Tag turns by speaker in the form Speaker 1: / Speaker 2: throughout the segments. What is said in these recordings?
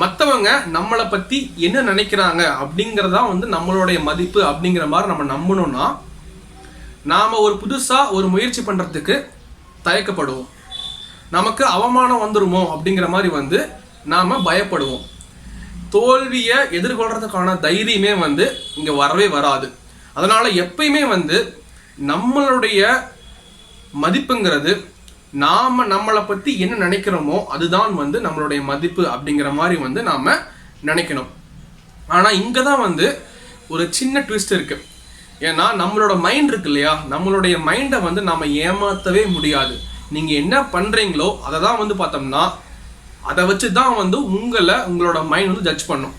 Speaker 1: மற்றவங்க நம்மளை பற்றி என்ன நினைக்கிறாங்க அப்படிங்கிறதா வந்து நம்மளுடைய மதிப்பு அப்படிங்கிற மாதிரி நம்ம நம்பணும்னா நாம் ஒரு புதுசாக ஒரு முயற்சி பண்ணுறதுக்கு தயக்கப்படுவோம். நமக்கு அவமானம் வந்துருமோ அப்படிங்கிற மாதிரி வந்து நாம் பயப்படுவோம். தோல்வியை எதிர்கொள்றதுக்கான தைரியமே வந்து இங்கே வரவே வராது. அதனால் எப்பயுமே வந்து நம்மளுடைய மதிப்புங்கிறது நாம் நம்மளை பற்றி என்ன நினைக்கிறோமோ அதுதான் வந்து நம்மளுடைய மதிப்பு அப்படிங்கிற மாதிரி வந்து நாம் நினைக்கணும். ஆனால் இங்கே தான் வந்து ஒரு சின்ன ட்விஸ்ட் இருக்கு. ஏன்னா நம்மளோட மைண்ட் இருக்கு இல்லையா? நம்மளுடைய மைண்டை வந்து நாம் ஏமாற்றவே முடியாது. நீங்கள் என்ன பண்ணுறீங்களோ அதை தான் வந்து பார்த்தோம்னா அதை வச்சு தான் வந்து உங்களை உங்களோட மைண்ட் வந்து ஜட்ஜ் பண்ணும்.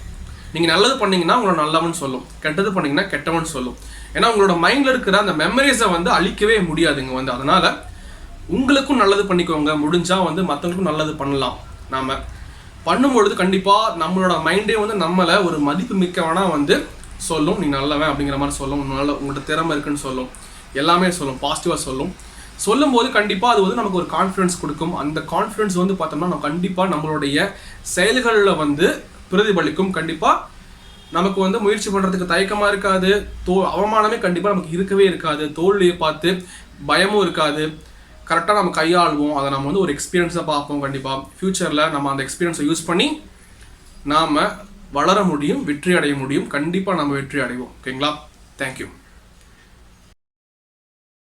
Speaker 1: நீங்கள் நல்லது பண்ணீங்கன்னா உங்களை நல்லவன் சொல்லும். கெட்டது பண்ணீங்கன்னா கெட்டவன் சொல்லும். ஏன்னா உங்களோட மைண்டில் இருக்கிற அந்த மெமரிஸை வந்து அழிக்கவே முடியாதுங்க வந்து. அதனால் உங்களுக்கும் நல்லது பண்ணிக்கோங்க. முடிஞ்சால் வந்து மற்றவங்களுக்கும் நல்லது பண்ணலாம். நாம் பண்ணும்பொழுது கண்டிப்பாக நம்மளோட மைண்டே வந்து நம்மளை ஒரு மதிப்பு மிக்கவனா வந்து சொல்லும். நீ நல்லவன் அப்படிங்கிற மாதிரி சொல்லும். உன் நல்ல உங்கள்கிட்ட திறமை இருக்குன்னு சொல்லும். எல்லாமே சொல்லும். பாசிட்டிவாக சொல்லும். சொல்லும்போது கண்டிப்பாக அது வந்து நமக்கு ஒரு கான்ஃபிடன்ஸ் கொடுக்கும். அந்த கான்ஃபிடன்ஸ் வந்து பார்த்தோம்னா நம்ம கண்டிப்பாக நம்மளுடைய செயல்களில் வந்து பிரதிபலிக்கும். கண்டிப்பாக நமக்கு வந்து முயற்சி பண்ணுறதுக்கு தயக்கமாக இருக்காது. தோ அவமானமே கண்டிப்பாக நமக்கு இருக்கவே இருக்காது. தோல்வியை பார்த்து பயமும் இருக்காது. கரெக்டாக நம்ம கையாளுவோம். அதை நம்ம வந்து ஒரு எக்ஸ்பீரியன்ஸாக பார்ப்போம் கண்டிப்பாக ஃப்யூச்சரில் நம்ம அந்த எக்ஸ்பீரியன்ஸை யூஸ் பண்ணி நாம் வளர முடியும் வெற்றி அடைய முடியும். கண்டிப்பாக நம்ம வெற்றி அடைவோம். ஓகேங்களா? தேங்க்யூ